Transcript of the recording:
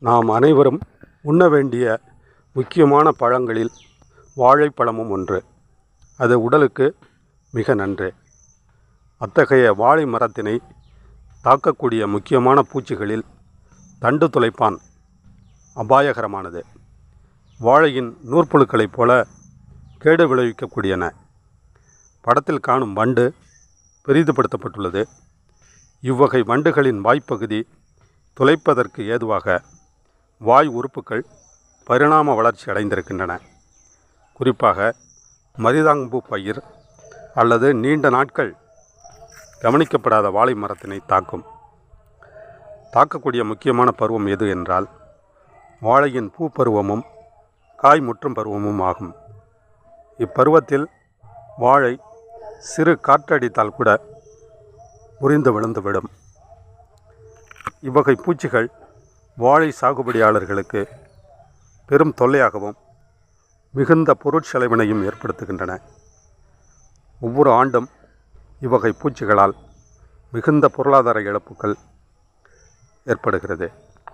நாம் அனைவரும் உண்ண வேண்டிய முக்கியமான பழங்களில் வாழைப்பழமும் ஒன்று. அது உடலுக்கு மிக நன்று. அத்தகைய வாழை மரத்தினை தாக்கக்கூடிய முக்கியமான பூச்சிகளில் தண்டு துளைப்பான் அபாயகரமானது. வாழையின் நூற்புழுக்களைப் போல கேடு விளைவிக்கக்கூடியன. படத்தில் காணும் வண்டு பெரிதுபடுத்தப்பட்டுள்ளது. இவ்வகை வண்டுகளின் வாய்ப்பகுதி துளைப்பதற்கு ஏதுவாக வாய் உறுப்புகள் பரிணாம வளர்ச்சி அடைந்திருக்கின்றன. குறிப்பாக மரிதாங்கு பயிர் அல்லது நீண்ட நாட்கள் கவனிக்கப்படாத வாழை மரத்தினை தாக்கும். தாக்கக்கூடிய முக்கியமான பருவம் எது என்றால் வாழையின் பூ பருவமும் காய் முற்றும் பருவமும் ஆகும். இப்பருவத்தில் வாழை சிறு காற்றடித்தால் கூட முறிந்து விழுந்துவிடும். இவ்வகை பூச்சிகள் வாழை சாகுபடியாளர்களுக்கு பெரும் தொல்லையாகவும் மிகுந்த பொருட்செலவினையும் ஏற்படுத்துகின்றன. ஒவ்வொரு ஆண்டும் இவ்வகை பூச்சிகளால் மிகுந்த பொருளாதார இழப்புகள் ஏற்படுகிறது.